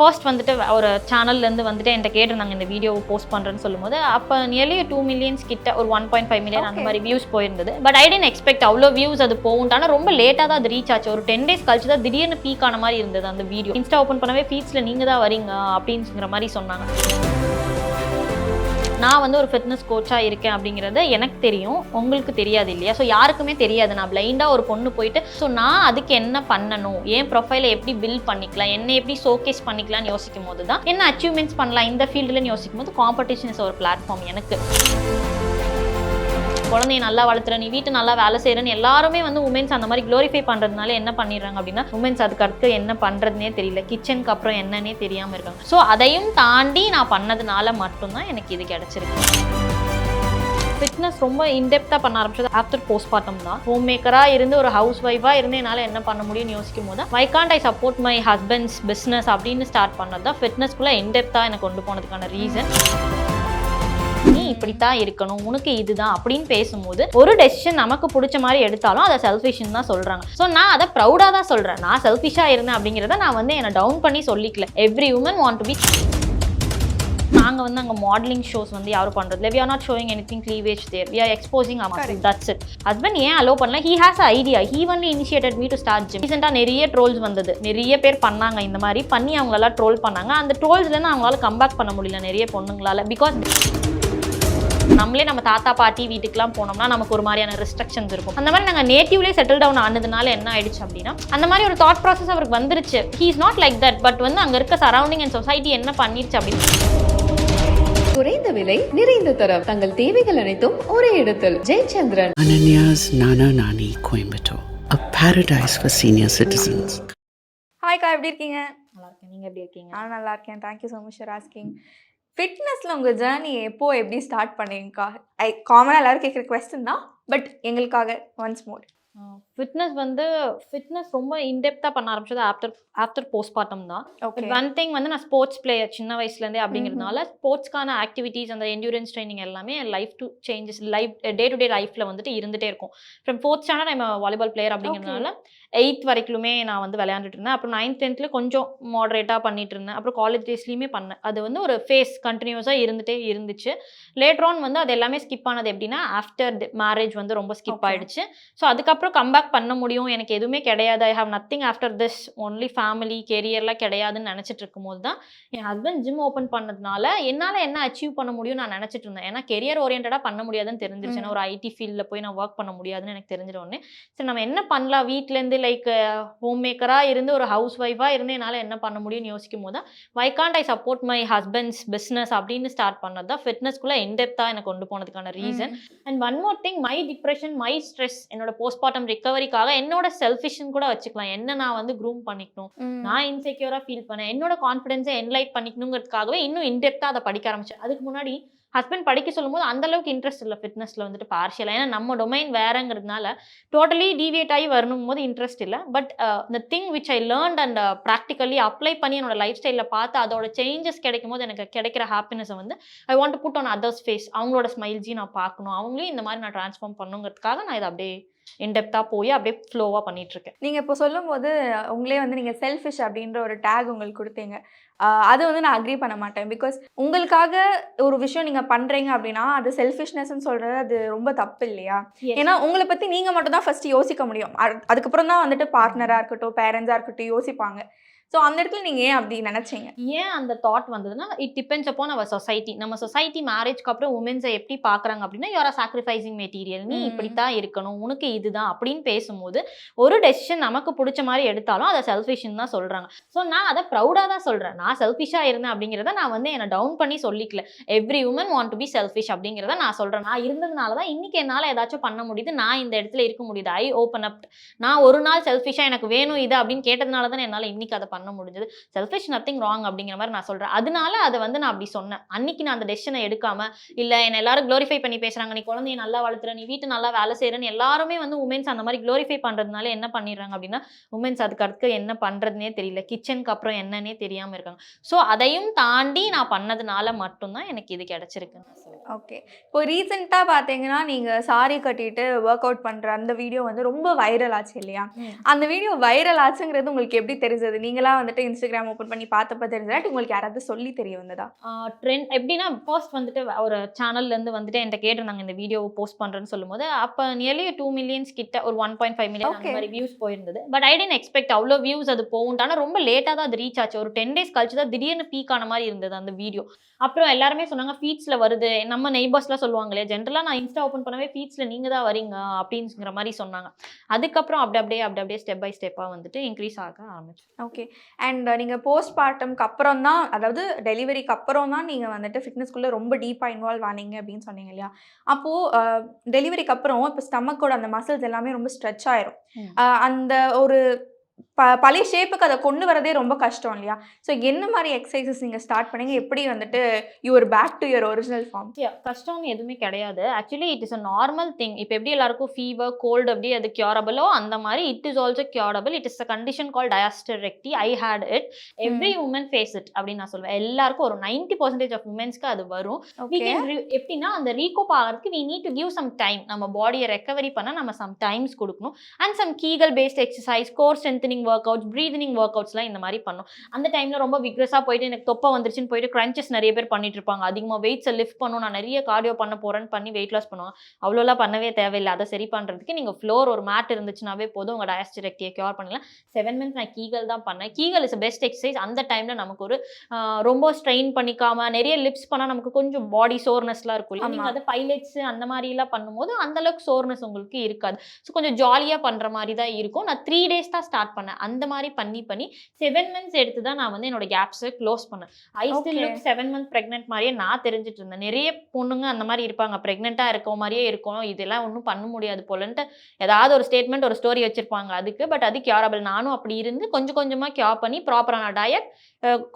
First வந்துட்டு ஒரு சேனல்லேருந்து வந்துட்டு என்கிட்ட கேட்டிருந்தாங்க இந்த வீடியோ போஸ்ட் பண்ணுறேன்னு சொல்லும்போது. அப்போ நியர்லி டூ மில்லியன்ஸ் கிட்ட ஒரு ஒன் பாயிண்ட் ஃபைவ் மில்லியன் அந்த. மாதிரி வியூஸ் போயிருந்தது. பட் ஐ டென்ட் எக்ஸ்பெக்ட் அவ்வளோ வியூஸ் அது போகும் ஆனால் ரொம்ப லேட்டாக தான் அது ரீச் ஆச்சு. ஒரு டென் டேஸ் கழிச்சு தான் திடீர்னு பீக் ஆன மாதிரி இருந்தது அந்த வீடியோ இன்ஸ்டா ஓப்பன் பண்ணவே ஃபீட்ஸில் நீங்கள் தான் வரீங்க அப்படிங்கிற மாதிரி சொன்னாங்க. நான் வந்து ஒரு ஃபிட்னஸ் கோச்சாக இருக்கேன் அப்படிங்கிறது எனக்கு தெரியும். உங்களுக்கு தெரியாது இல்லையா? ஸோ யாருக்குமே தெரியாது. நான் பிளைண்டாக ஒரு பொண்ணு போயிட்டு ஸோ நான் அதுக்கு என்ன பண்ணணும்? என் ப்ரொஃபைலை எப்படி பில்ட் பண்ணிக்கலாம்? என்ன எப்படி ஷோகேஸ் பண்ணிக்கலாம்னு யோசிக்கும் போது தான் என்ன அச்சீவ்மெண்ட்ஸ் பண்ணலாம்? இந்த ஃபீல்டுலன்னு யோசிக்கும் போது காம்படிஷன் இஸ் ஒரு பிளாட்ஃபார்ம் எனக்கு. குழந்தைய நல்லா வளர்த்துற நீ வீட்டு நல்லா வேலை செய்கிறன்னு எல்லாருமே வந்து உமன்ஸ் அந்த மாதிரி க்ளோரிஃபை பண்ணுறதுனால என்ன பண்ணிடுறாங்க அப்படின்னா உமன்ஸ் அதுக்கு அடுத்து என்ன பண்ணுறதுனே தெரியல. கிச்சனுக்கு அப்புறம் என்னன்னே தெரியாமல் இருக்காங்க. ஸோ அதையும் தாண்டி நான் பண்ணதுனால மட்டும்தான் எனக்கு இது கிடச்சிருக்கு. ஃபிட்னஸ் ரொம்ப இன்டெப்த்தாக பண்ண ஆரம்பிச்சது ஆஃப்டர் போஸ்ட்மார்ட்டம் தான். ஹோம் மேக்கராக இருந்து ஒரு ஹவுஸ் ஒய்ஃபாக இருந்து என்னால் என்ன பண்ண முடியும்னு யோசிக்கும் போது why can't I support my husband's business அப்படின்னு ஸ்டார்ட் பண்ணது தான் ஃபிட்னஸ்க்குள்ளே இன்டெப்த்தாக எனக்கு கொண்டு போனதுக்கான ரீசன் இப்படித்தான் இருக்கணும் உனக்கு இதுதான் அப்படின்னு பேசும்போது ஒரு டெசிஷன் நமக்கு பிடிச்ச மாதிரி எடுத்தாலும் அதை செல்ஃபிஷ்னு தான் சொல்றாங்க. ஸோ நான் அதை ப்ரௌடாக தான் சொல்றேன். நான் செல்ஃபிஷாக இருந்தேன் அப்படிங்கிறத நான் வந்து என்னை டவுன் பண்ணி சொல்லிக்கல. Every woman want to be நாங்கள் வந்து அங்கே மாடலிங் ஷோஸ் வந்து யாரும் பண்ணுறதுல we are not showing anything cleavage there we are exposing Correct. That's it husband ஏன் அலோவ் பண்ணல? He has idea he only initiated me to start gym ரீசெண்டாக நிறைய ட்ரோல்ஸ் வந்தது. நிறைய பேர் பண்ணாங்க இந்த மாதிரி. பண்ணி அவங்களெல்லாம் ட்ரோல் பண்ணாங்க. அந்த ட்ரோல்ஸ்லேருந்து அவங்களால கம்பேக் பண்ண முடியல நிறைய பொண்ணுங்களால. பிகாஸ் நம்மளே நம்ம தாத்தா பாட்டி வீட்டுக்குலாம் போனோம்னா நமக்கு ஒரு மாதிரியான ரெஸ்ட்ரிக்ஷன்ஸ் இருக்கும். அந்த மாதிரி நாங்கள் நேட்டிவ்லேயே செட்டில் டவுன் ஆனதுனால என்ன ஆயிடுச்சு அப்படின்னா அந்த மாதிரி ஒரு தாட் ப்ராசஸ் அவருக்கு வந்துருச்சு. He is not like that but வந்து அங்கே இருக்க சரௌண்டிங் அண்ட் சொசைட்டி என்ன பண்ணிருச்சு அப்படின்னு குறைந்த விலை நிறைந்த தரம் தங்கள் தேவைகள் அனைத்தும் ஒரே இடத்தில். Jayachandran. Ananya's Nana Nani Coimbatore, a paradise for senior citizens. ஹாய்க்கா எப்படி இருக்கீங்க? நல்லா இருக்கேன். நீங்கள் எப்படி இருக்கீங்க? நான் நல்லா இருக்கேன். Thank you so much for asking ஃபிட்னஸில் உங்கள் ஜேர்னி எப்போ எப்படி ஸ்டார்ட் பண்ணீங்கக்கா? ஐ காமனாக எல்லாரும் கேட்குற கொஸ்டின் தான் பட் எங்களுக்காக ஒன்ஸ் மோர் ஃபிட்னஸ் வந்து ஃபிட்னஸ் ரொம்ப இன்டெப்த்தாக பண்ண ஆரம்பிச்சது ஆஃப்டர் ஆஃப்டர் போஸ்ட்மார்ட்டம் தான். ஓகே ஒன் திங் வந்து நான் ஸ்போர்ட்ஸ் பிளேயர் சின்ன வயசுலேருந்தே அப்படிங்கிறதுனால ஸ்போர்ட்ஸ்க்கான ஆக்டிவிட்டீஸ் அந்த என்டூரன்ஸ் ட்ரைனிங் எல்லாமே என் life to changes life day to day லைஃப்பில் வந்துட்டு இருந்துகிட்டே இருக்கும். ஃப்ரம் ஃபோர்த் ஸ்டாண்டர்ட் நம்ம வாலிபால் பிளேயர் அப்படிங்கிறதுனால எயித் வரைக்குமே நான் வந்து விளையாண்டுட்டு இருந்தேன் அப்புறம் நைன்த் டென்த்தில் கொஞ்சம் மாடரேட்டாக பண்ணிட்டு இருந்தேன் அப்புறம் காலேஜ் டேஸ்லேயுமே பண்ணேன். அது வந்து ஒரு ஃபேஸ் கண்டினியூஸாக இருந்துகிட்டே இருந்துச்சு. லேட்டர் ஆன் வந்து அது எல்லாமே ஸ்கிப் ஆனது எப்படின்னா ஆஃப்டர் மேரேஜ் வந்து ரொம்ப ஸ்கிப். ஆயிடுச்சு. ஸோ அதுக்கப்புறம் கம்பேக் பண்ண முடியும். எனக்கு எதுவுமே கிடையாது. I have nothing after this only family கெரியர்லாம் கிடையாதுன்னு நினச்சிட்டு இருக்கும்போது தான் என் ஹஸ்பண்ட் ஜிம் ஓப்பன் பண்ணதுனால என்னால் என்ன அச்சீவ் பண்ண முடியும் நான் நினச்சிட்டு இருந்தேன் ஏன்னா கெரியர் ஓரியன்டாக பண்ண முடியாதுன்னு தெரிஞ்சிருச்சு. ஏன்னா ஒரு ஐடி ஃபீல்டில் போய் நான் ஒர்க் பண்ண முடியாதுன்னு எனக்கு தெரிஞ்சிட உடனே. சரி நம்ம என்ன பண்ணலாம்? வீட்டிலேருந்து லைக் ஹோம் மேக்கராக இருந்து ஒரு ஹவுஸ் ஒய்ஃபாக இருந்து என்னால் என்ன பண்ண முடியும்னு யோசிக்கும் போது தான் why can't I support my husband's business அப்படின்னு ஸ்டார்ட் பண்ணது தான் ஃபிட்னஸ்க்குள்ளே இன்டெப்த்தாக எனக்கு கொண்டு போனதுக்கான reason and one more thing my depression my stress என்னோட போஸ்ட்மார்ட்டம் ரிகவரிக்காக என்னோட செல்ஃபிஷ்னு கூட வச்சுக்கலாம். என்ன நான் வந்து க்ரூம் பண்ணிக்கணும்? நான் இன்செக்யூராக ஃபீல் பண்ணேன். என்னோட கான்ஃபிடென்ஸை என்லைட் பண்ணிக்கணுங்கிறதுக்காகவே இன்னும் இன்டெப்த்தாக அதை படிக்க ஆரம்பிச்சேன். அதுக்கு முன்னாடி ஹஸ்பண்ட் படிக்க சொல்லும்போது அந்த அளவுக்கு இன்ட்ரெஸ்ட் இல்லை ஃபிட்னஸில் வந்துட்டு பார்ஷியலாக ஏன்னா நம்ம டொமைன் வேறங்கிறதுனால டோட்டலி டிவியேட் ஆகி வரணும் போது இன்ட்ரெஸ்ட் இல்லை பட் இந்த thing which I learned and practically apply பண்ணி என்னோட லைஃப் ஸ்டைலில் பார்த்து அதோட சேஞ்சஸ் கிடைக்கும் போது எனக்கு கிடைக்கிற ஹாப்பினஸை வந்து I want to put on others face அவங்களோட ஸ்மைல்ஸையும் நான் பார்க்கணும். அவங்களையும் இந்த மாதிரி நான் ட்ரான்ஸ்ஃபார்ம் பண்ணுங்கிறதுக்காக நான் இதை அப்படியே இன்டெப்த்தாக போய் அப்படியே ஃப்ளோவாக பண்ணிட்டு இருக்கேன் நீங்கள் இப்போ சொல்லும்போது உங்களே வந்து நீங்கள் செல்ஃபிஷ் அப்படின்ற ஒரு டேக் உங்களுக்கு கொடுத்தீங்க. அது வந்து நான் அக்ரி பண்ண மாட்டேன். பிகாஸ் உங்களுக்காக ஒரு விஷயம் நீங்கள் பண்ணுறீங்க அப்படின்னா அது செல்ஃபிஷ்னஸ்ன்னு சொல்கிறது அது ரொம்ப தப்பு இல்லையா? ஏன்னா உங்களை பற்றி நீங்கள் மட்டும் தான் ஃபஸ்ட்டு யோசிக்க முடியும். அதுக்கப்புறம் தான் வந்துட்டு பார்ட்னராக இருக்கட்டும் பேரண்ட்ஸாக இருக்கட்டும் யோசிப்பாங்க. ஸோ அந்த இடத்துல நீங்கள் ஏன் அப்படி நினச்சிங்க? ஏன் அந்த தாட் வந்ததுன்னா இட் டிபெண்ட்ஸ் அப்போ நம்ம சொசைட்டி நம்ம சொசைட்டி மேரேஜ்க்கு அப்புறம் உமன்ஸை எப்படி பார்க்குறாங்க அப்படின்னா யூஆர் சாக்ரிஃபைசிங் மெட்டீரியல் நீ ம். இப்படித்தான் இருக்கணும். உனக்கு இதுதான் அப்படின்னு பேசும்போது ஒரு டெசிஷன் நமக்கு பிடிச்ச மாதிரி எடுத்தாலும் அதை செல்ஃபிஷ்னு தான் சொல்கிறாங்க ஸோ நான் அதை ப்ரௌடாக தான் சொல்கிறேன் நான் செல்ஃபிஷாக இருந்தேன் அப்படிங்கிறத நான் வந்து என்னை டவுன் பண்ணி சொல்லிக்கல. Every woman want to be selfish அப்படிங்கிறத நான் சொல்கிறேன் நான் இருந்ததுனால தான் இன்றைக்கி என்னால் ஏதாச்சும் பண்ண முடியுது. நான் இந்த இடத்துல இருக்க முடியுது. ஐ ஓப்பன் அப் நான் ஒரு நாள் செல்ஃபிஷாக எனக்கு வேணும் இது அப்படின்னு கேட்டதுனால தான் என்னால் இன்னைக்கு அதை பண்ண முடிஞ்சது. செல்ஃபிஷ் நத்திங் ராங் அப்படிங்கிற மாதிரி நான் சொல்கிறேன் அதனால அதை வந்து நான் அப்படி சொன்னேன். அன்னைக்கு நான் அந்த டெசிஷனை எடுக்காம இல்லை என்னை எல்லாரும் க்ளோரிஃபை பண்ணி பேசுகிறாங்க நீ குழந்தைய நல்லா வளர்த்துற நீ வீட்டு நல்லா வேலை செய்கிறன்னு எல்லாருமே வந்து உமன்ஸ் அந்த மாதிரி க்ளோரிஃபை பண்ணுறதுனால என்ன பண்ணிடுறாங்க அப்படின்னா உமன்ஸ் அதுக்கு அடுத்து என்ன பண்ணுறதுனே தெரியல. கிச்சனுக்கு அப்புறம் என்னன்னே தெரியாமல் இருக்காங்க. ஸோ அதையும் தாண்டி நான் பண்ணதுனால மட்டும்தான் எனக்கு இது கிடச்சிருக்கு. ஓகே இப்போ ரீசெண்டாக பார்த்தீங்கன்னா நீங்கள் சாரி கட்டிட்டு ஒர்க் அவுட் பண்ணுற அந்த வீடியோ வந்து ரொம்ப வைரல் ஆச்சு இல்லையா. அந்த வீடியோ வைரல் ஆச்சுங்கிறது உங்களுக்கு எப்படி தெரிஞ்சது? நீங்களா வந்துட்டு இன்ஸ்டாகிராம் ஓப்பன் பண்ணி பார்த்தப்ப தெரிஞ்சதா? உங்களுக்கு யாராவது சொல்லி தெரிய வந்ததா? ட்ரெண்ட் எப்படின்னா ஃபர்ஸ்ட் வந்துட்டு ஒரு சேனல்ல இருந்து வந்துட்டு என்கிட்ட கேட்டிருந்தாங்க இந்த வீடியோ போஸ்ட் பண்றேன்னு சொல்லும்போது. அப்போ நியர்லி டூ மில்லியன்ஸ் கிட்ட ஒரு ஒன் பாயிண்ட் ஃபைவ் மில்லியன் அந்த. மாதிரி வியூஸ் போயிருந்தது. பட் ஐ டென்ட் எக்ஸ்பெக்ட் அவ்வளோ வியூஸ் அது போகும் ஆனால் ரொம்ப லேட்டாக தான் அது ரீச் ஆச்சு. ஒரு டென் டேஸ் கழிச்சு தான் திடீர்னு பீக் ஆன மாதிரி இருந்தது அந்த வீடியோ அப்புறம் எல்லாருமே சொன்னாங்க ஃபீட்ஸில் வருது நம்ம நெய்பர்ஸ்லாம் சொல்லுவாங்க இல்லையா ஜென்ரலாக நான் இன்ஸ்டா ஓப்பன் பண்ணவே ஃபீட்ஸில் நீங்கள் தான் வரீங்க அப்படிங்கிற மாதிரி சொன்னாங்க. அதுக்கப்புறம் அப்படி அப்படியே அப்படி அப்படியே ஸ்டெப் பை ஸ்டெப்பாக வந்துட்டு இன்க்ரீஸ் ஆக ஆரம்பிச்சு ஓகே அண்ட் நீங்கள் போஸ்ட் பார்ட்டம்க்கு அப்புறம் தான் அதாவது டெலிவரிக்கு அப்புறம் தான் நீங்கள் வந்துட்டு ஃபிட்னஸ்குள்ளே ரொம்ப டீப்பாக இன்வால்வ் ஆனீங்க அப்படின்னு சொன்னீங்க இல்லையா? அப்போது டெலிவரிக்கு அப்புறம் இப்போ ஸ்டமக்கோட அந்த மசில்ஸ் எல்லாமே ரொம்ப ஸ்ட்ரெச் ஆயிரும். அந்த ஒரு ப பழைய ஷேப்புக்கு அதை கொண்டு வரதே ரொம்ப கஷ்டம் இல்லையா? ஸோ என்ன மாதிரி எக்ஸசைசஸ் நீங்கள் ஸ்டார்ட் பண்ணீங்க? எப்படி வந்துட்டு your back to your original form கஷ்டம்னு எதுவுமே கிடையாது. Actually it is a normal thing இப்போ எப்படி எல்லாருக்கும் ஃபீவர் கோல்டு அப்படி அது கியூரபிளோ அந்த மாதிரி it is also curable it is a condition call diastasis recti I had it every woman face it அப்படின்னு நான் சொல்லுவேன். எல்லாருக்கும் ஒரு நைன்டி பர்சன்டேஜ் ஆஃப் உமன்ஸ்க்கு அது வரும். எப்படின்னா அந்த ரீகோப் ஆகிறதுக்கு we need to give some time நம்ம பாடியை ரெக்கவரி பண்ண நம்ம சம் டைம்ஸ் கொடுக்கணும். And some Kegel based exercise core strengthening workouts breathing work அவுட்ஸ்லாம் இந்த மாதிரி பண்ணும். அந்த டைமில் ரொம்ப விக்ரஸாக போயிட்டு எனக்கு தொப்பை வந்துருச்சுன்னு போயிட்டு க்ரன்ச்சஸ் நிறைய பேர் பண்ணிட்டு இருப்பாங்க. அதிகமாக வெயிட்ஸை லிஃப்ட் பண்ணும் நான் நிறைய கார்டியோ பண்ண போறேன்னு பண்ணி வெயிட் லாஸ் பண்ணுவாங்க அவ்வளோலாம் பண்ணவே தேவையில்லை. அதை சரி பண்ணுறதுக்கு நீங்கள் ஃப்ளோர் ஒரு மேட் இருந்துச்சுனாவே போதும். உங்கள் டயஸ்டிரெக்டியை கியூர் பண்ணலாம். செவன் மந்த்ஸ் நான் கீகல் தான் பண்ணேன். கீகல் இஸ் பெஸ்ட் எக்ஸசைஸ் அந்த டைமில் நமக்கு ஒரு ரொம்ப ஸ்ட்ரெயின் பண்ணிக்காம நிறைய லிப்ஸ் பண்ணால் நமக்கு கொஞ்சம் பாடி சோர்னஸ்லாம் இருக்கும். நீங்கள் அதை பைலட்ஸ் அந்த மாதிரிலாம் பண்ணும்போது அந்த அளவுக்கு சோர்னஸ் உங்களுக்கு இருக்காது. ஸோ கொஞ்சம் ஜாலியாக பண்ணுற மாதிரி தான் இருக்கும். நான் த்ரீ டேஸ் தான் ஸ்டார்ட் பண்ணேன். அந்த மாதிரி பண்ணி பண்ணி செவன் மந்த்ஸ் எடுத்து தான் நான் வந்து என்னோட கேப்ஸை க்ளோஸ் பண்ணேன். I still. Look seven month pregnant மாதிரியே நான் தெரிஞ்சிட்டு இருந்தேன். நிறைய பொண்ணுங்க அந்த மாதிரி இருப்பாங்க. ப்ரெக்னெண்ட்டாக இருக்க மாதிரியே இருக்கும். இதெல்லாம் ஒன்றும் பண்ண முடியாது போலன்ட்டு ஏதாவது ஒரு ஸ்டேட்மெண்ட் ஒரு ஸ்டோரி வச்சிருப்பாங்க. அதுக்கு பட் அது கியூரபிள் நானும் அப்படி இருந்து கொஞ்சம் கொஞ்சமாக கியூர் பண்ணி ப்ராப்பரான டயட்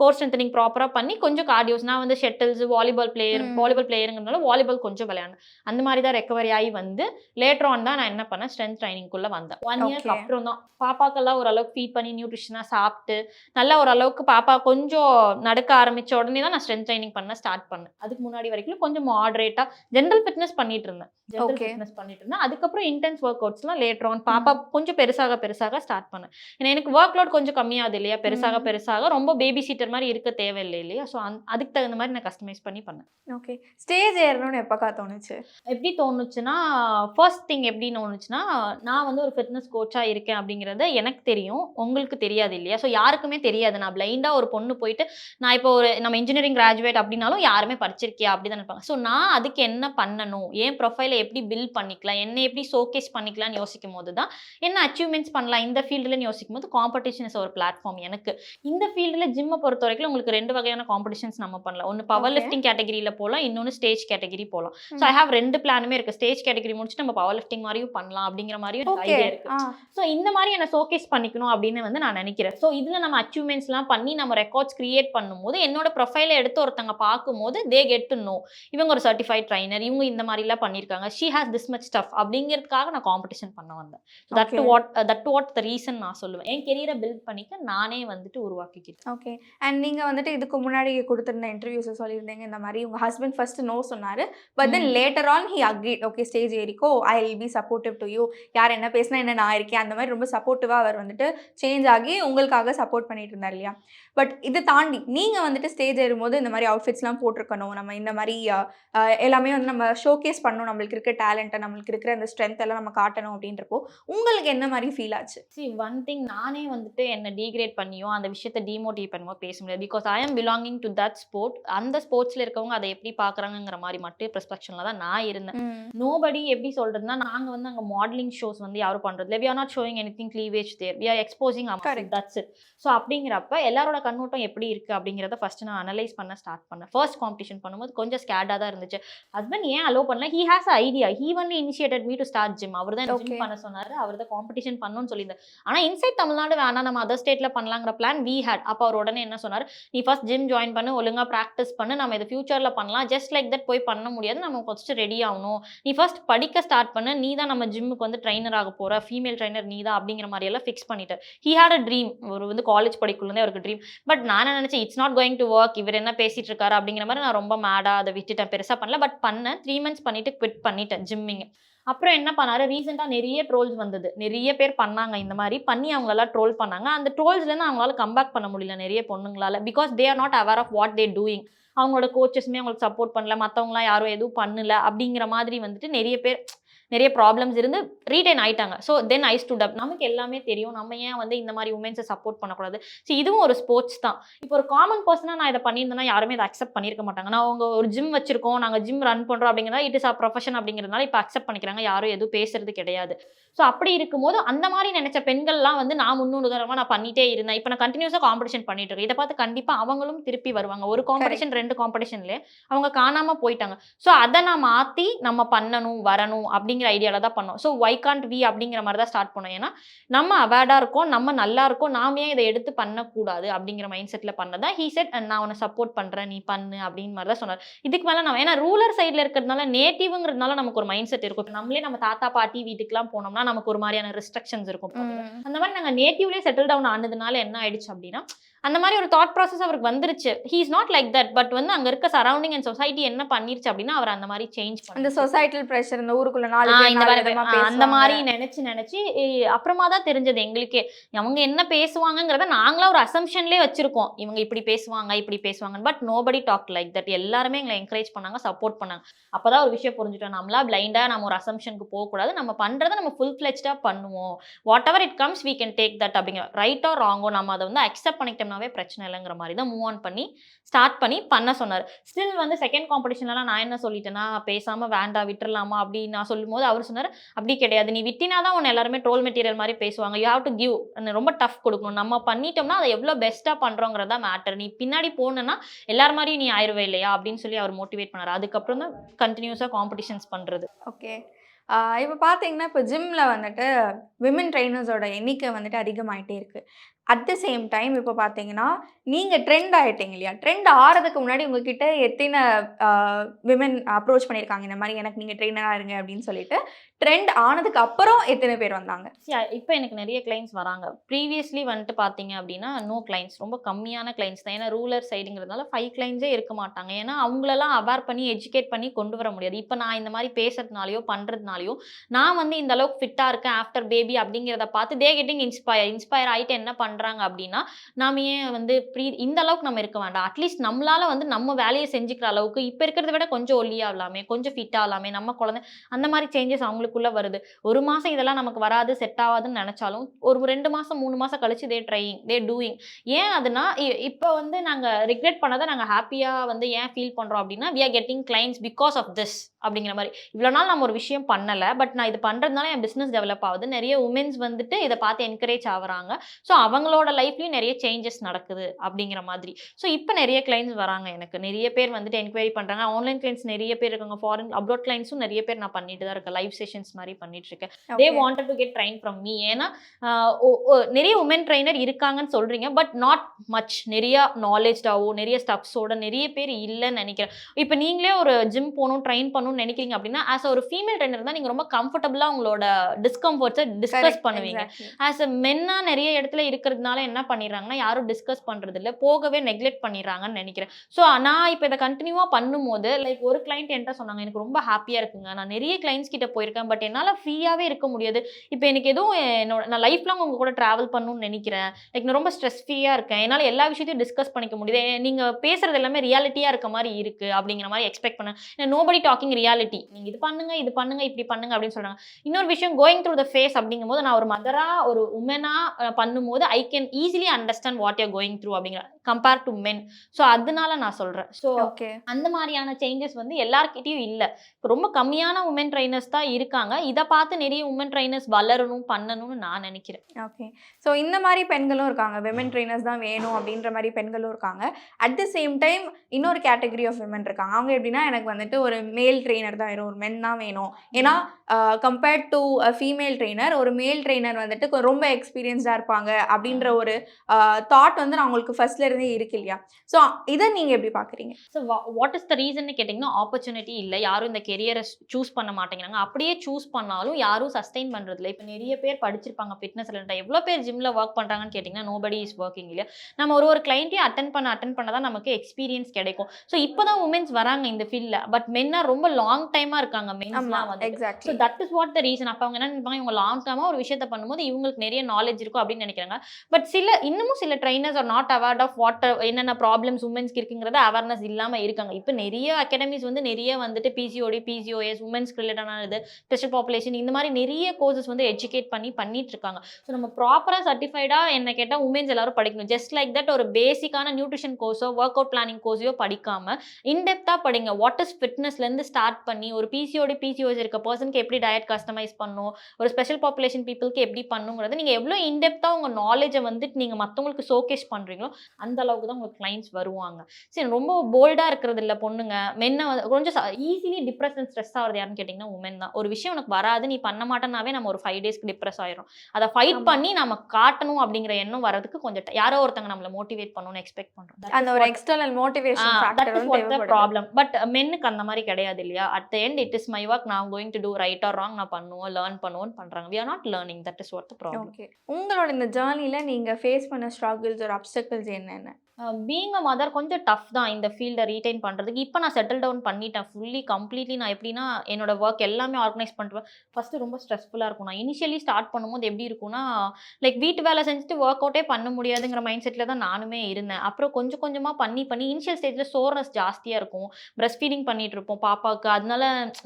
கோர் ஸ்ட்ரென்தனிங் ப்ராப்பராக பண்ணி கொஞ்சம் கார்டியோஸ் நான் வந்து ஷெட்டில்ஸ் வாலிபால் பிளேயர். வாலிபால் பிளேயருங்கிறதுனால வாலிபால் கொஞ்சம் விளையாண்டேன் அந்த மாதிரி தான் ரெக்கவரி ஆகி வந்து லேட்டர் ஆன் தான் நான் என்ன பண்ணேன்? ஸ்ட்ரென்த் ட்ரைனிங்குள்ளே வந்தேன். ஒன் இயர்க்கு. அப்புறம் தான். பாப்பாக்கெல்லாம் ஓரளவுக்கு ஃபீட் பண்ணி நியூட்ரிஷனாக சாப்பிட்டு நல்லா ஓரளவுக்கு பாப்பா கொஞ்சம் நடக்க ஆரம்பிச்ச உடனே தான் நான் ஸ்ட்ரென்த் ட்ரைனிங் பண்ண ஸ்டார்ட் பண்ணேன். அதுக்கு முன்னாடி வரைக்கும் கொஞ்சம் மாடரேட்டாக ஜென்ரல் ஃபிட்னஸ் பண்ணிட்டு இருந்தேன். ஜென்ரல். ஃபிட்னஸ் பண்ணிட்டு இருந்தேன். அதுக்கப்புறம் இன்டென்ஸ் ஒர்க் அவுட்ஸ்லாம் லேட்டர் ஆன் பாப்பா கொஞ்சம் பெருசாக பெருசாக ஸ்டார்ட் பண்ணேன். ஏன்னா எனக்கு ஒர்க் லோட் கொஞ்சம் கம்மியாகுது இல்லையா? பெருசாக. பெருசாக ரொம்ப பேபி சீட்டர் மாதிரி இருக்க தேவையில்லை இல்லையா? ஸோ அதுக்கு தகுந்த மாதிரி நான் கஸ்டமைஸ் பண்ணி பண்ணேன். ஓகே ஸ்டேஜ் ஏறணும்னு எப்போக்கா தோணுச்சு? எப்படி தோணுச்சுன்னா ஃபர்ஸ்ட் திங் எப்படி தோணுச்சுன்னா நான் வந்து ஒரு ஃபிட்னஸ் கோச்சாக இருக்கேன் அப்படிங்கிறது எனக்கு தெரியும். உங்களுக்கு தெரியாது இல்லையா? ஸோ யாருக்குமே தெரியாது. நான் பிளைண்டாக ஒரு பொண்ணு போயிட்டு நான் இப்போ ஒரு நம்ம இன்ஜினியரிங் கிராஜுவேட் அப்படின்னாலும் யாருமே படிச்சிருக்கியா? அப்படி தான் நினைப்பாங்க. ஸோ நான் அதுக்கு என்ன பண்ணணும்? என் ப்ரொஃபைலை எப்படி பில்ட் பண்ணிக்கலாம்? என்ன எப்படி ஷோகேஸ் பண்ணிக்கலாம்னு யோசிக்கும் போது தான் என்ன அச்சீவ்மெண்ட்ஸ் பண்ணலாம்? இந்த ஃபீல்டுலன்னு யோசிக்கும் போது காம்படிஷன் இஸ் ஒரு பிளாட்ஃபார்ம் எனக்கு. இந்த ஃபீல்டில் ஜிம்மை பொறுத்த வரைக்கும் உங்களுக்கு ரெண்டு வகையான காம்படிஷன்ஸ் நம்ம பண்ணலாம். ஒன்று பவர். லிஃப்டிங் கேட்டகரியில் போகலாம் இன்னொன்று ஸ்டேஜ் கேட்டகரி போகலாம் ஸோ. ஐ ஹேவ் ரெண்டு பிளானுமே இருக்கு. ஸ்டேஜ் கேட்டகரி முடிச்சுட்டு நம்ம பவர் லிஃப்டிங் மாதிரியும் பண்ணலாம் அப்படிங்கிற மாதிரியும் ஐடியா இருக்கு. ஆ. ஸோ இந்த மாதிரி என்ன ஷோகேஸ் பண்ணிக்கணும் அப்படின்னு வந்து நான் நினைக்கிறேன். ஸோ இதில் நம்ம அச்சீவ்மெண்ட்ஸ்லாம் பண்ணி நம்ம ரெக்கார்ட்ஸ் கிரியேட் பண்ணும்போது என்னோட ப்ரொஃபைலை எடுத்து ஒருத்தங்க பார்க்கும்போது தே கெட் டு நோ இவங்க ஒரு சர்டிஃபைட் ட்ரைனர் இவங்க இந்த மாதிரிலாம் பண்ணியிருக்காங்க. She has this much stuff அப்படிங்கிறதுக்காக நான் காம்படிஷன் பண்ண வந்தேன். That. What that what the reason நான் சொல்லுவேன். என் கெரியரை பில்ட் பண்ணிக்க நானே வந்துட்டு உருவாக்கிக்கிட்டேன். ஓகே அண்ட் நீங்கள் வந்துட்டு இதுக்கு முன்னாடி கொடுத்துருந்த இன்டர்வியூஸை சொல்லியிருந்தீங்க இந்த மாதிரி உங்கள் ஹஸ்பண்ட் ஃபர்ஸ்ட் நோ சொன்னார். But then. Later on he agreed okay stage ஏறிக்கோ I will be supportive to you யார் என்ன பேசினா என்ன நான் இருக்கேன். அந்த மாதிரி ரொம்ப சப்போர்ட்டிவாக அவர் வந்துட்டு சேஞ்ச் ஆகி உங்களுக்காக சப்போர்ட் பண்ணிட்டு இருந்தார் இல்லையா? பட் இதை தாண்டி நீங்கள் வந்துட்டு ஸ்டேஜ் ஏறும்போது இந்த மாதிரி அவுட்ஃபிட்ஸ்லாம் போட்டிருக்கணும். நம்ம இந்த மாதிரி எல்லாமே வந்து நம்ம ஷோகேஸ் பண்ணணும். நம்மளுக்கு இருக்க டேலண்ட்டை நம்மளுக்கு இருக்கிற அந்த ஸ்ட்ரென்த் எல்லாம் நம்ம காட்டணும் அப்படின்றப்போ உங்களுக்கு என்ன மாதிரி ஃபீல் ஆச்சு? சி ஒன் திங் நானே வந்துட்டு என்ன டீக்ரேட் பண்ணியோ அந்த விஷயத்த டிமோட்டிவேட் பண்ணுமோ பேச முடியாது. Because I am belonging to that sport அந்த ஸ்போர்ட்ஸில் இருக்கவங்க அதை எப்படி பார்க்குறாங்கங்கிற மாதிரி மட்டும் பெர்ஸ்பெக்ஷனில் தான் நான் இருந்தேன். நோபடி எப்படி சொல்றதுன்னா நாங்க வந்து அங்க மாடலிங் ஷோஸ் வந்து யாரும் பண்றது we are not showing anything cleavage there we are exposing. That's so அப்படிங்கிறப்ப எல்லாரோட கண்ணோட்டம் எப்படி இருக்கு அப்படிங்கிறத ஃபர்ஸ்ட் நான் அனலைஸ் பண்ண ஸ்டார்ட் பண்ணேன். ஃபர்ஸ்ட் காம்படிஷன் பண்ணும்போது கொஞ்சம் ஸ்கேடாக தான் இருந்துச்சு. ஹஸ்பண்ட் ஏன் அலோ பண்ணல? He has idea he only initiated me to start gym அவர் தான். ஜிம் பண்ண சொன்னாரு. அவர் தான் காம்படிஷன் பண்ணணும்னு சொல்லியிருந்தார். ஆனா இன்சைட் தமிழ்நாடு வேணாம். நம்ம அதர் ஸ்டேட்ல பண்ணலாங்கிற பிளான் வி ஹேட் அப்போ அவர் உடனே என்ன சொன்னார்? நீ ஃபர்ஸ்ட் ஜிம் ஜாயின் பண்ணு ஒழுங்கா ப்ராக்டிஸ் பண்ணு நம்ம இது ஃபியூச்சரில் பண்ணலாம். ஜஸ்ட் லைக் தட் போய் பண்ண முடியாது. நம்ம ஃபஸ்ட்டு ரெடி ஆகணும். நீ ஃபர்ஸ்ட் படிக்க ஸ்டார்ட் பண்ண. நீ தான் நம்ம ஜிம்முக்கு வந்து ட்ரைனர் ஆக போற. ஃபீமேல் ட்ரைனர் நீ தான் அப்படிங்கிற மாதிரி எல்லாம் ஃபிக்ஸ் பண்ணிட்டு. ஹி ஹேட் அ ட்ரீம் ஒரு வந்து காலேஜ் படிக்குள்ளே அவருக்கு ட்ரீம் பட் நான் என்ன it's not going to work இவர் என்ன பேசிட்டு இருக்காரு? அப்படிங்கிற மாதிரி நான் ரொம்ப மேடா அதை விட்டுட்டேன். பெருசா பண்ணல. பட் பண்ணேன். த்ரீ மந்த்ஸ் பண்ணிட்டு குவிட் பண்ணிட்டேன் ஜிம்மிங் அப்புறம் என்ன பண்ணாரு? ரீசெண்டாக நிறைய ட்ரோல்ஸ் வந்தது. நிறைய பேர் பண்ணாங்க இந்த மாதிரி. பண்ணி அவங்களெல்லாம் ட்ரோல் பண்ணாங்க. அந்த ட்ரோல்ஸ்லேருந்து அவங்களால கம்பேக் பண்ண முடியல நிறைய பொண்ணுங்களால. Because they are not aware of what they doing அவங்களோட கோச்சஸுமே அவங்களுக்கு சப்போர்ட் பண்ணல. மற்றவங்களாம் யாரும் எதுவும் பண்ணல. அப்படிங்கிற மாதிரி வந்துட்டு நிறைய பேர் நிறைய ப்ராப்ளம்ஸ் இருந்து ரீடைன் ஆயிட்டாங்க. ஸோ தென் ஐ ஸ்டுட் அப் நமக்கு எல்லாமே தெரியும். நம்ம ஏன் வந்து இந்த மாதிரி உமன்ஸை சப்போர்ட் பண்ணக்கூடாது? ஸோ இதுவும் ஒரு ஸ்போர்ட்ஸ் தான். இப்போ ஒரு காமன் பர்சனாக நான் இதை பண்ணியிருந்தேன்னா யாருமே இதை அக்செப்ட் பண்ணியிருக்க மாட்டாங்க. நான் அவங்க ஒரு ஜிம் வச்சிருக்கோம் நாங்கள் ஜிம் ரன் பண்ணுறோம் அப்படிங்கிறதா இட் இஸ் அ ப்ரொஃபஷன் அப்படிங்கிறதுனால இப்போ அக்செப்ட் பண்ணிக்கிறாங்க. யாரும் எதுவும் பேசுறது கிடையாது. ஸோ அப்படி இருக்கும்போது அந்த மாதிரி நினைச்ச பெண்கள்லாம் வந்து நான் முன்னூறு உதாரணமாக நான் பண்ணிட்டே இருந்தேன். இப்போ நான் கண்டினியூஸாக காம்படிஷன் பண்ணிட்டு இருக்கேன். இதை பார்த்து கண்டிப்பாக அவங்களும் திருப்பி வருவாங்க. ஒரு காம்படிஷன் ரெண்டு காம்படிஷன்லேயே அவங்க காணாம போயிட்டாங்க. ஸோ அதை நான் மாற்றி நம்ம பண்ணணும் வரணும் அப்படிங்கிற ஐடியாவில் தான் பண்ணோம். ஸோ ஒய் கான்ட் வி அப்படிங்கிற மாதிரி தான் ஸ்டார்ட் பண்ணோம். ஏன்னா நம்ம அவேர்டாக இருக்கோம் நம்ம நல்லா இருக்கோம் நாம ஏன் இதை எடுத்து பண்ணக்கூடாது அப்படிங்கிற மைண்ட் செட்டில் பண்ணதான் ஹீ செட் நான் உன்னை சப்போர்ட் பண்ணுறேன் நீ பண்ணு அப்படின்னு மாதிரி தான் சொன்னார். இதுக்கு மேலே நம்ம ஏன்னா ரூரல் சைடில் இருக்கிறதுனால நேட்டிவ்ங்கிறதுனால நமக்கு ஒரு மைண்ட் செட் இருக்கும். நம்மளே நம்ம தாத்தா பாட்டி வீட்டுக்குலாம் போனோம்னா நமக்கு ஒரு மாதிரியான ரெஸ்ட்ரிக்ஷன்ஸ் இருக்கும். அந்த மாதிரி நாங்கள் நேட்டிவ்லேயே செட்டில் டவுன் ஆனதுனால என்ன ஆயிடுச்சு அப்படின்னா அந்த மாதிரி ஒரு தாட் ப்ராசஸ் அவருக்கு வந்துருச்சு. He is not like that but வந்து அங்க இருக்க சரௌண்டிங் அண்ட் சொசைட்டி என்ன பண்ணிருச்சு அப்படின்னா அவர் அந்த மாதிரி சேஞ்ச் அந்த பண்ணி சொசைட்டல் ப்ரெஷர் இந்த ஊருக்குள்ள நாலு அந்த. மாதிரி நினைச்சு நினைச்சு அப்புறமா தான் தெரிஞ்சது எங்களுக்கே. அவங்க என்ன பேசுவாங்கங்கிறத நாங்களா ஒரு அசம்ஷன்லேயே வச்சிருக்கோம். இவங்க இப்படி பேசுவாங்க இப்படி பேசுவாங்க but nobody talk like that எல்லாருமே எங்களை என்கரேஜ் பண்ணாங்க சப்போர்ட் பண்ணாங்க. அப்பதான் ஒரு விஷயம் புரிஞ்சுட்டோம். நம்மளா பிளைண்டா நம்ம ஒரு அசம்ஷனுக்கு போகக்கூடாது. நம்ம பண்றதை நம்ம ஃபுல் ஃபிளெஜ்டா பண்ணுவோம். Whatever it comes we can take that அப்படிங்கிற ரைட்டோ ராங்கோ நம்ம அதை வந்து அக்செப்ட் பண்ணிக்கிட்டோம்னாவே பிரச்சனை இல்லைங்கிற மாதிரி தான் மூவ் ஆன் பண்ணி ஸ்டார்ட் பண்ணி பண்ண சொன்னார். ஸ்டில் வந்து செகண்ட் காம்படிஷன்லாம் நான் என்ன சொல்லிட்டேன்னா பேசாம வேண்டாம் விட்டுறலாமா அப்படின்னு நான் சொல்லும்போது அவர் சொன்னார் அப்படி கிடையாது. நீ விட்டினா தான் உன்னை எல்லாருமே ட்ரோல் மெட்டீரியல் மாதிரி பேசுவாங்க. யூ ஹாவ் டு கிவ் ரொம்ப டஃப் கொடுக்கணும். நம்ம பண்ணிட்டோம்னா அதை எவ்வளோ பெஸ்ட்டாக பண்ணுறோங்கிறதா மேட்டர் நீ பின்னாடி போனேன்னா எல்லார் மாதிரியும் நீ ஆயிருவே இல்லையா? அப்படின்னு சொல்லி அவர் மோட்டிவேட் பண்ணார். அதுக்கப்புறம் தான் கண்டினியூஸாக காம்படிஷன்ஸ் பண்ணுறது ஓகே இப்போ பார்த்தீங்கன்னா இப்போ ஜிம்மில் வந்துட்டு விமன் ட்ரைனர்ஸோட எண்ணிக்கை வந்துட்டு அதிகமாயிட்டே இருக்கு. அட் த சேம் டைம் இப்போ பார்த்தீங்கன்னா நீங்கள் ட்ரெண்ட் ஆகிட்டீங்க இல்லையா? ட்ரெண்ட் ஆகிறதுக்கு முன்னாடி உங்ககிட்ட எத்தனை விமன் அப்ரோச் பண்ணியிருக்காங்க இந்த மாதிரி எனக்கு நீங்கள் ட்ரெயினராக இருங்க அப்படின்னு சொல்லிட்டு ட்ரெண்ட் ஆனதுக்கு அப்புறம் எத்தனை பேர் வந்தாங்க? இப்போ எனக்கு நிறைய கிளைண்ட்ஸ் வராங்க. ப்ரீவியஸ்லி வந்துட்டு பார்த்தீங்க அப்படின்னா நோ கிளைண்ட்ஸ் ரொம்ப கம்மியான கிளைண்ட்ஸ் தான். ஏன்னா ரூரல் சைடுங்கிறதுனால ஃபைவ் கிளைண்ட்ஸே இருக்க மாட்டாங்க. ஏன்னா அவங்களெல்லாம் அவேர் பண்ணி எஜுகேட் பண்ணி கொண்டு வர முடியாது. இப்போ நான் இந்த மாதிரி பேசுறதுனாலையோ பண்ணுறதுனாலையோ நான் வந்து இந்த அளவுக்கு ஃபிட்டாக இருக்கேன் ஆஃப்டர் பேபி அப்படிங்கிறத பார்த்து தே கெட்டிங் இன்ஸ்பயர் இன்ஸ்பயர் ஆகிட்டு என்ன பண்ணுறாங்க அப்படின்னா நாம ஏன் வந்து ப்ரீ இந்த அளவுக்கு நம்ம இருக்க வேண்டாம். அட்லீஸ்ட் நம்மளால வந்து நம்ம வேலையை செஞ்சுக்கிற அளவுக்கு இப்போ இருக்கிறத விட கொஞ்சம் ஒல்லியாகலாமே கொஞ்சம் ஃபிட் ஆகலாமே நம்ம குழந்தை அந்த மாதிரி சேஞ்சஸ் அவங்களுக்குள்ளே வருது. ஒரு மாதம் இதெல்லாம் நமக்கு வராது செட் ஆகாதுன்னு நினச்சாலும் ஒரு ரெண்டு மாதம் மூணு மாதம் கழிச்சு தே ட்ரையிங் தே டூயிங் ஏன் அதுனா இ- இப்போ வந்து நாங்கள் ரிக்ரெட் பண்ணதை நாங்கள் ஹாப்பியாக வந்து ஏன் ஃபீல் பண்ணுறோம் அப்படின்னா we are getting clients because of this அப்படிங்கிற மாதிரி. இவ்வளோ நாள் நம்ம ஒரு விஷயம் பண்ணலை பட் நான் இது பண்ணுறதுனால என் பிஸ்னஸ் டெவலப் ஆகுது. நிறைய உமன்ஸ் வந்துட்டு இதை பார்த்து என்கரேஜ் ஆகுறாங்க. ஸோ அவங்க அவங்களோட லைஃப்லயும் நிறைய சேஞ்சஸ் நடக்குது அப்படிங்கிற மாதிரி. ஸோ இப்போ நிறைய கிளைண்ட்ஸ் வராங்க எனக்கு. நிறைய பேர் வந்துட்டு என்கொயரி பண்றாங்க. ஆன்லைன் கிளைண்ட்ஸ் நிறைய பேர் இருக்காங்க. ஃபாரின் அப்ராட் கிளைண்ட்ஸும் நிறைய பேர் நான் பண்ணிட்டு தான் இருக்கேன். லைவ் செஷன்ஸ் மாதிரி பண்ணிட்டு இருக்கேன். They. Wanted to get train from me ஏன்னா நிறைய உமன் ட்ரைனர் இருக்காங்கன்னு சொல்றீங்க பட் நாட் மச் நிறைய நாலேஜ்டாவோ நிறைய ஸ்டப்ஸோட நிறைய பேர் இல்லைன்னு நினைக்கிறேன். இப்போ நீங்களே ஒரு ஜிம் போகணும் ட்ரைன் பண்ணணும்னு நினைக்கிறீங்க அப்படின்னா ஆஸ் ஒரு ஃபீமேல் ட்ரைனர் தான் நீங்க ரொம்ப கம்ஃபர்டபுளா உங்களோட டிஸ்கம்ஃபர்ட்ஸை டிஸ்கஸ் பண்ணுவீங்க. ஆஸ் அ மென்னா நிறைய இடத்துல இருக்கிறதுனால என்ன பண்ணிடுறாங்கன்னா யாரும் டிஸ்கஸ் பண்ணுறது இல்லை போகவே நெக்லெக்ட் பண்ணிடுறாங்கன்னு நினைக்கிறேன். ஸோ நான் இப்போ இதை கண்டினியூவாக பண்ணும்போது லைக் ஒரு கிளைண்ட் என்கிட்ட சொன்னாங்க எனக்கு ரொம்ப ஹாப்பியாக இருக்குங்க. நான் நிறைய கிளைண்ட்ஸ் கிட்ட போயிருக்கேன். பட் என்னால் ஃப்ரீயாகவே இருக்க முடியாது. இப்போ எனக்கு எதுவும் என்னோட நான் லைஃப் லாங் உங்கள் கூட ட்ராவல் பண்ணணும்னு நினைக்கிறேன். லைக் நான் ரொம்ப ஸ்ட்ரெஸ் ஃப்ரீயாக இருக்கேன். என்னால் எல்லா விஷயத்தையும் டிஸ்கஸ் பண்ணிக்க முடியுது. நீங்கள் பேசுகிறது பேசுறது எல்லாமே ரியாலிட்டியாக இருக்க மாதிரி இருக்குது அப்படிங்கிற மாதிரி எக்ஸ்பெக்ட் பண்ணேன். நோபடி டாக்கிங் ரியாலிட்டி நீங்கள் இது பண்ணுங்க இது பண்ணுங்க இப்படி பண்ணுங்க அப்படின்னு சொல்கிறாங்க இன்னொரு விஷயம் கோயிங் த்ரூ த ஃபேஸ் அப்படிங்கும்போது நான் ஒரு மதராக ஒரு உமனாக பண்ணும்போது I can easily understand what you're going through அப்படிங்கிற கம்பேர் டு மென் ஸோ அதனால நான் சொல்றேன். ஸோ ஓகே அந்த மாதிரியான சேஞ்சஸ் வந்து எல்லார்கிட்டயும் இல்லை. ரொம்ப கம்மியான உமன் ட்ரைனர்ஸ் தான் இருக்காங்க. இதை பார்த்து நிறைய உமன் ட்ரைனர்ஸ் வளரணும் பண்ணணும்னு நான் நினைக்கிறேன். ஓகே ஸோ இந்த மாதிரி பெண்களும் இருக்காங்க. விமன் ட்ரைனர்ஸ் தான் வேணும் அப்படின்ற மாதிரி பெண்களும் இருக்காங்க. அட் தி சேம் டைம் இன்னொரு கேட்டகரி ஆஃப் விமன் இருக்காங்க. அவங்க எப்படின்னா எனக்கு வந்துட்டு ஒரு மேல் ட்ரெயினர் தான் வேணும். ஒரு மென் தான் வேணும். ஏன்னா கம்பேர்ட் டு ஃபீமேல் ட்ரெயினர் ஒரு மேல் ட்ரெயினர் வந்துட்டு ரொம்ப எக்ஸ்பீரியன்ஸ்டாக இருப்பாங்க அப்படின்ற ஒரு தாட் வந்து நான் அவங்களுக்கு ஃபர்ஸ்ட்ல இருந்தே இருக்கு இல்லையா? ஸோ இதை நீங்கள் எப்படி பார்க்குறீங்க so what is the reason கேட்டிங்கன்னா ஆப்பர்ச்சுனிட்டி இல்லை. யாரும் இந்த கெரியரை சூஸ் பண்ண மாட்டேங்கிறாங்க. அப்படியே சூஸ் பண்ணாலும் யாரும் சஸ்டெயின் பண்ணுறதில்ல இப்போ நிறைய பேர் படிச்சிருப்பாங்க ஃபிட்னஸ் ரிலேட்டட் எவ்வளோ பேர் ஜிம்மில் ஒர்க் பண்ணுறாங்கன்னு கேட்டிங்கன்னா நோபடி இஸ் ஒர்க்கிங் இல்லையா? நம்ம ஒரு ஒரு கிளைண்ட்டையும் அட்டன் பண்ண அட்டன் பண்ண தான் நமக்கு எக்ஸ்பீரியன்ஸ் கிடைக்கும். ஸோ இப்போ தான் உமன்ஸ் வராங்க இந்த ஃபீல்டில் பட் மென்னா ரொம்ப லாங் டைமாக இருக்காங்க மென்ஸ்லாம் வந்து so that is what the reason அப்போ அவங்க என்ன நினைப்பாங்க இவங்க லாங் டேர்மாக ஒரு விஷயத்த பண்ணும்போது இவங்களுக்கு நிறைய நாலேஜ் இருக்கும் அப்படின்னு நினைக்கிறாங்க. பட் சில இன்னமும் சில trainers are not aware of what என்னென்ன ப்ராப்ளம்ஸ் உமன்ஸ்க்கு இருக்குங்கிறத அவேர்னஸ் இல்லாமல் இருக்காங்க. இப்போ நிறைய அகாடமிஸ் வந்து நிறைய வந்துட்டு பிசிஓடி பிசிஓஎஸ் உமன்ஸ்க்கு ரிலேட்டடானது ஸ்பெஷல் பாப்புலேஷன் இந்த மாதிரி நிறைய கோர்சஸ் வந்து எஜுகேட் பண்ணி பண்ணிட்டு இருக்காங்க. ஸோ நம்ம ப்ராப்பராக சர்டிஃபைடாக என்ன கேட்டால் உமன்ஸ் எல்லாரும் படிக்கணும். ஜஸ்ட் லைக் தட் ஒரு பேசிக்கான நியூட்ரிஷன் கோர்ஸோ ஒர்க் அவுட் பிளானிங் கோர்ஸையோ படிக்காம இன்டெப்த்தாக படிங்க. வாட் இஸ் ஃபிட்னஸ்லேருந்து ஸ்டார்ட் பண்ணி ஒரு பிசிஓடி பிசிஓஎஸ் இருக்க பர்சனுக்கு எப்படி டயட் கஸ்டமைஸ் பண்ணும் ஒரு ஸ்பெஷல் பாப்புலேஷன் பீப்புளுக்கு எப்படி பண்ணுங்கிறது நீங்கள் எவ்வளோ இன்டெப்த்தாக உங்கள் நாலேஜை வந்துட்டு நீங்கள் மற்றவங்களுக்கு ஷோகேஸ் பண்ணுறீங்களோ அந்த அளவுக்கு தான் உங்களுக்கு கிளைண்ட்ஸ் வருவாங்க. சரி ரொம்ப போல்டாக இருக்கிறது இல்லை பொண்ணுங்க. மென்ன கொஞ்சம் ஈஸிலி டிப்ரெஸ் அண்ட் ஸ்ட்ரெஸ் ஆகிறது யாருன்னு கேட்டிங்கன்னா உமன் தான். ஒரு விஷயம் உனக்கு வராது நீ பண்ண மாட்டேனாவே நம்ம ஒரு ஃபைவ் டேஸ்க்கு டிப்ரெஸ் ஆயிரும். அதை ஃபைட். பண்ணி நம்ம காட்டணும் அப்படிங்கிற எண்ணம் வரதுக்கு கொஞ்சம் யாரோ ஒருத்தங்க நம்மளை மோட்டிவேட் பண்ணணும்னு எக்ஸ்பெக்ட் பண்ணுறோம் அந்த ஒரு எக்ஸ்டர்னல் மோட்டிவேஷன் ப்ராப்ளம் பட் மென்னுக்கு அந்த மாதிரி கிடையாது இல்லையா? At the end it is my work நான் going to do right or wrong நான் பண்ணுவோம் லேர்ன் பண்ணுவோம்னு பண்றாங்க. We are not learning that is what the problem okay உங்களோட இந்த ஜேர்னியில் நீங்கள் ஃபேஸ் பண்ண ஸ்ட்ரகிள்ஸ் ஒரு அப்டக்கிள்ஸ் என்னென்ன பீங் அ மதர் கொஞ்சம் டஃப் தான் இந்த ஃபீல்டை ரீடைன் பண்ணுறதுக்கு இப்போ நான் செட்டில் டவுன் பண்ணிட்டேன் ஃபுல்லி கம்ப்ளீட்லி நான் எப்படின்னா என்னோட ஒர்க் எல்லாமே ஆர்கனைஸ் பண்ணுறேன் ஃபஸ்ட்டு ரொம்ப ஸ்ட்ரெஸ்ஃபுல்லாக இருக்கும். நான் இனிஷியலி ஸ்டார்ட் பண்ணும்போது எப்படி இருக்கும்னா லைக் வீட்டு வேலை செஞ்சுட்டு ஒர்க் அவுட்டே பண்ண முடியாதுங்கிற மைண்ட் செட்டில் தான் நானுமே இருந்தேன். அப்புறம் கொஞ்சம் கொஞ்சமாக பண்ணி பண்ணி இனிஷியல் ஸ்டேஜில் சோர்னஸ் ஜாஸ்தியாக இருக்கும். பிரஸ்ட் ஃபீடிங் பண்ணிட்டு இருப்போம் பாப்பாவுக்கு. அதனால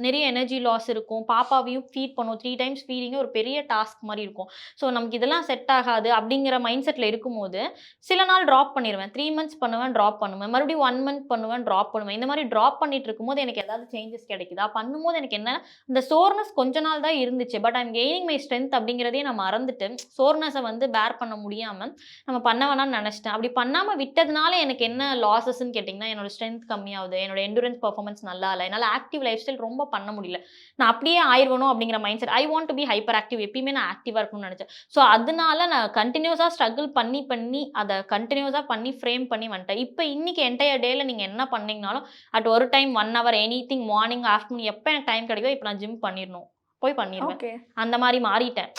நிறைய எனர்ஜி லாஸ் இருக்கும். பாப்பாவையும் ஃபீட் பண்ணுவோம். த்ரீ டைம்ஸ் ஃபீடிங்கே ஒரு பெரிய டாஸ்க் மாதிரி இருக்கும். ஸோ நமக்கு இதெல்லாம் செட் ஆகாது அப்படிங்கிற மைண்ட் செட்டில் இருக்கும்போது சில நாள் ட்ராப் பண்ணிடுவேன் த்ரீ மந்த்ஸ் பண்ணுவேன் ட்ராப் பண்ணுவேன். மறுபடியும் ஒன் மந்த் பண்ணுவேன் ட்ராப் பண்ணுவேன். இந்த மாதிரி ட்ராப் பண்ணிட்டு இருக்கும்போது எனக்கு ஏதாவது சேஞ்சஸ் கிடைக்குதா? பண்ணும்போது எனக்கு என்ன இந்த சோர்னஸ் கொஞ்ச நாள் தான் இருந்துச்சு. But I'm gaining my strength அப்படிங்கிறதே நான் மறந்துட்டு சோர்னஸை வந்து பேர் பண்ண முடியாமல் நம்ம பண்ண வேணாம்னு நினச்சிட்டேன். அப்படி பண்ணாமல் விட்டதுனால எனக்கு என்ன லாஸஸ்ன்னு கேட்டிங்கன்னா என்னோட ஸ்ட்ரென்த் கம்மியாகுது. என்னோட எண்டூரன்ஸ் பர்ஃபார்மன்ஸ் நல்லா இல்லை. என்னால் ஆக்டிவ் லைஃப் ஸ்டைல் ரொம்ப பண்ண முடியல. நான் அப்படியே ஆயிரணும் அப்படிங்கிற mindset I want to be hyper active எப்பயுமே நான் ஆக்டிவாக இருக்கணும்னு நினச்சேன். ஸோ அதனால நான் கண்டினியூஸாக ஸ்ட்ரகிள் பண்ணி பண்ணி அதை கண்டினியூஸாக பண்ணி ஃப்ரேம் பண்ணி வந்துட்டேன். இப்போ இன்னைக்கு என்டையர் டேல நீங்கள் என்ன பண்ணீங்கனாலும் அட் ஒரு time one hour anything morning afternoon எப்போ எனக்கு டைம் கிடைக்குதோ இப்போ நான் ஜிம் பண்ணிடணும் போய் பண்ணிடுவேன் அந்த மாதிரி மாறிட்டேன்.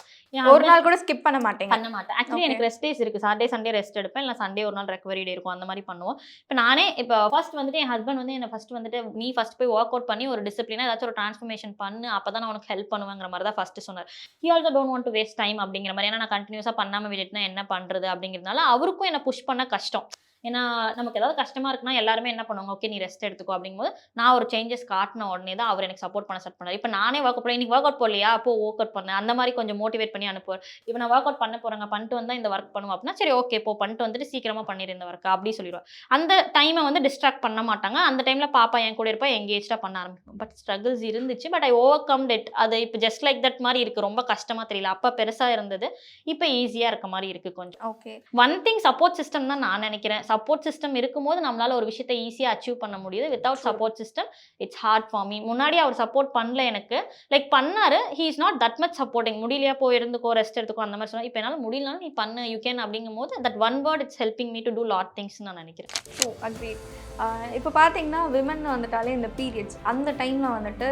ஒரு நாள் கூட ஸ்கிப் பண்ண மாட்டேங்க. பண்ண மாட்டேன். ஆக்சுவலி. எனக்கு ரெஸ்ட் டேஸ் இருக்கு. சாட்டர்டே சண்டே ரெஸ்ட் எடுப்பேன். இல்லை சண்டே ஒரு நாள் ரெக்கவரி டே இருக்கும். அந்த மாதிரி பண்ணுவோம். இப்போ நானே இப்போ ஃபர்ஸ்ட் வந்துட்டு என் ஹஸ்பண்ட் வந்து என்ன ஃபர்ஸ்ட் வந்துட்டு நீ ஃபர்ஸ்ட் போய் ஒர்க் அவுட் பண்ணி ஒரு டிசிப்ளினா ஏதாச்சும் ஒரு ட்ரான்ஸ்ஃபர்மேஷன் பண்ணு. அப்போ தான் நான் உனக்கு ஹெல்ப் பண்ணுவேங்கிற மாதிரி தான் ஃபர்ஸ்ட் சொன்னார். He also don't want to waste time அப்படிங்கிற மாதிரி. ஏன்னா நான் கண்டினியூஸாக பண்ணாமல் விட்டுட்டுனா என்ன பண்ணுறது அப்படிங்கிறதுனால அவருக்கும் என்ன புஷ் பண்ண கஷ்டம். ஏன்னா நமக்கு ஏதாவது கஷ்டமா இருக்குன்னா எல்லாருமே என்ன பண்ணுவாங்க? ஓகே நீ ரெஸ்ட் எடுத்துக்கோ. அப்படிங்கும்போது நான் ஒரு சேஞ்சஸ் காட்டின உடனே தான் அவர் எனக்கு சப்போர்ட் பண்ண ஸ்டார்ட் பண்ணார். இப்போ நானே ஒர்க் அவுட் இன்னைக்கு ஒர்க் அவுட் போடலையா? அப்போ ஒர்க் அவுட் பண்ணேன் அந்த மாதிரி கொஞ்சம் மோட்டிவேட் பண்ணி அனுப்புவார். இப்போ நான் ஒர்க் அவுட் பண்ண போறேங்க. பண்ணிட்டு வந்தா இந்த ஒர்க் பண்ணுவோம். அப்படின்னா சரி ஓகே இப்போ பண்ணிட்டு வந்துட்டு சீக்கிரமா பண்ணிடு இந்த ஒர்க் அப்படி சொல்லிடுவார். அந்த டைமை வந்து டிஸ்ட்ராக்ட் பண்ண மாட்டாங்க. அந்த டைம்ல பாப்பா என் கூட இருப்பா எங்கேஜ்டா பண்ண ஆரம்பிக்கும் பட் ஸ்ட்ரகிள்ஸ் இருந்துச்சு. But I over come dead அது இப்போ ஜஸ்ட் லைக் தட் மாதிரி இருக்கு. ரொம்ப கஷ்டமா தெரியல. அப்ப பெருசா இருந்தது. இப்போ ஈஸியா இருக்க மாதிரி இருக்கு கொஞ்சம். Okay one thing support system தான் நான் நினைக்கிறேன். சப்போர்ட் சிஸ்டம் இருக்கும்போது நம்மளால ஒரு விஷயத்தை ஈஸியாக அச்சீவ் பண்ண முடியுது. Without. Support system it's hard for me முன்னாடி அவர் சப்போர்ட் பண்ணல எனக்கு. லைக் பண்ணாரு. He is not that much supporting முடியலையா? போய் இருந்துக்கோ ரெஸ்ட் எடுத்துக்கோ அந்த மாதிரி சொன்னா இப்போ என்னால் முடியலனாலும் நீ பண்ணு. யூ கேன் அப்படிங்கும் போது that one word it's helping me to do lot things நான் நினைக்கிறேன். ஸோ அக்ரி இப்போ பார்த்தீங்கன்னா விமன் வந்துட்டாலே இந்த பீரியட்ஸ் அந்த டைமில் வந்துட்டு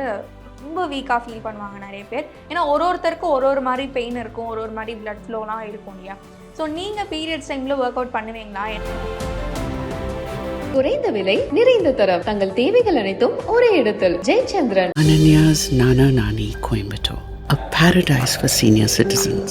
ரொம்ப வீக்காக ஃபீல் பண்ணுவாங்க நிறைய பேர். ஏன்னா ஒரு ஒருத்தருக்கும் ஒரு ஒரு மாதிரி பெயின் இருக்கும். ஒரு ஒரு மாதிரி பிளட் ஃப்ளோலாம் இருக்கும் இல்லையா? ஸோ நீங்கள் பீரியட்ஸ் டைமில் ஒர்க் அவுட் பண்ணுவீங்களா? குறைந்த விலை நிறைந்த தரம் தங்கள் தேவைகள் அனைத்தும் ஒரே இடத்தில் Jayachandran Ananya's Nana Nani Coimbatore A paradise for senior citizens.